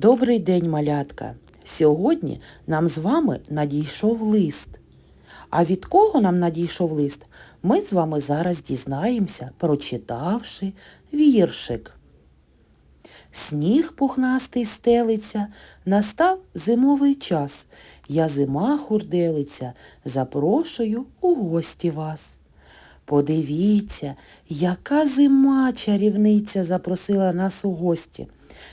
Добрий день, малятка! Сьогодні нам з вами надійшов лист. А від кого нам надійшов лист, ми з вами зараз дізнаємося, прочитавши віршик. Сніг пухнастий стелиться, настав зимовий час. Я зима хурделиця, запрошую у гості вас. Подивіться, яка зима чарівниця запросила нас у гості.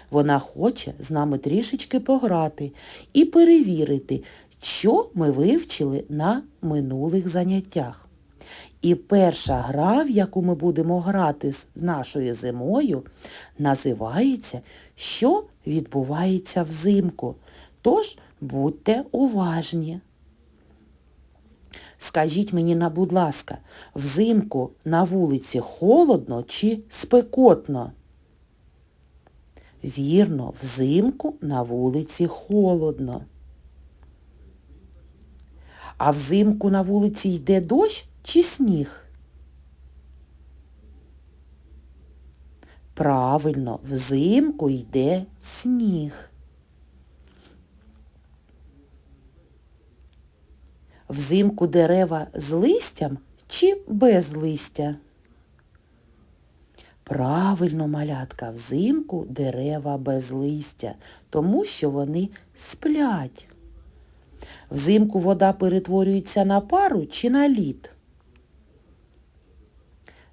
Вона хоче з нами трішечки пограти і перевірити, що ми вивчили на минулих заняттях. І перша гра, в яку ми будемо грати з нашою зимою, називається Що відбувається взимку. Тож будьте уважні. Скажіть мені, на, будь ласка, взимку на вулиці холодно чи спекотно? Вірно, взимку на вулиці холодно. А взимку на вулиці йде дощ чи сніг? Правильно, взимку йде сніг. Взимку дерева з листям чи без листя? Правильно, малятка, взимку дерева без листя, тому що вони сплять. Взимку вода перетворюється на пару чи на лід?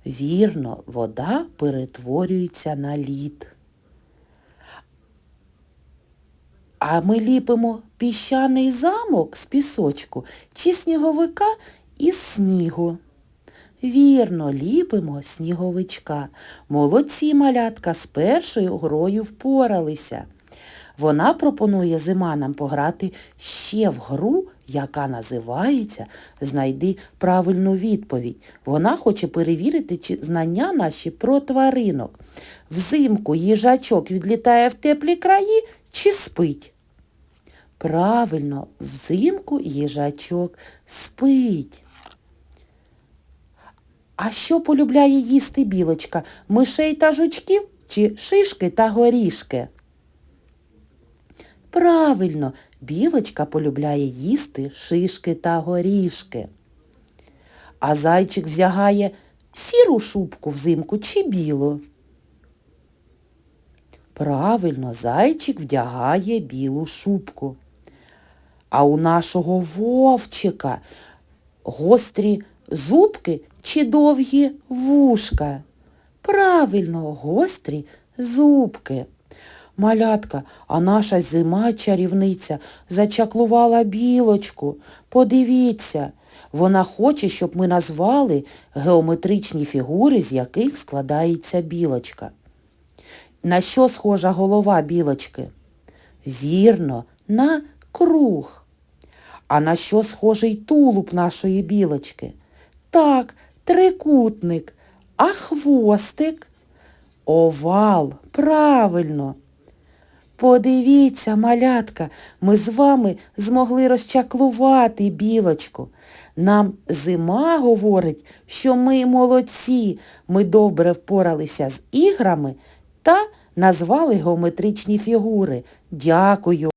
Вірно, вода перетворюється на лід. А ми ліпимо піщаний замок з пісочку чи сніговика із снігу. Вірно, ліпимо сніговичка. Молодці малятка з першою грою впоралися. Вона пропонує зима нам пограти ще в гру, яка називається Знайди правильну відповідь. Вона хоче перевірити чи знання наші про тваринок. Взимку їжачок відлітає в теплі краї чи спить? Правильно, взимку їжачок спить. А що полюбляє їсти білочка? Мишей та жучків чи шишки та горішки? Правильно, білочка полюбляє їсти шишки та горішки. А зайчик взягає сіру шубку взимку чи білу? Правильно, зайчик вдягає білу шубку. А у нашого вовчика гострі зубки чи довгі вушка? Правильно, гострі зубки. Малятка, а наша зима чарівниця зачаклувала білочку. Подивіться, вона хоче, щоб ми назвали геометричні фігури, з яких складається білочка. На що схожа голова білочки? Вірно, на круг. А на що схожий тулуб нашої білочки? Так, трикутник. А хвостик? Овал, правильно. Подивіться, малятка, ми з вами змогли розчаклувати білочку. Нам зима говорить, що ми молодці, ми добре впоралися з іграми та назвали геометричні фігури. Дякую.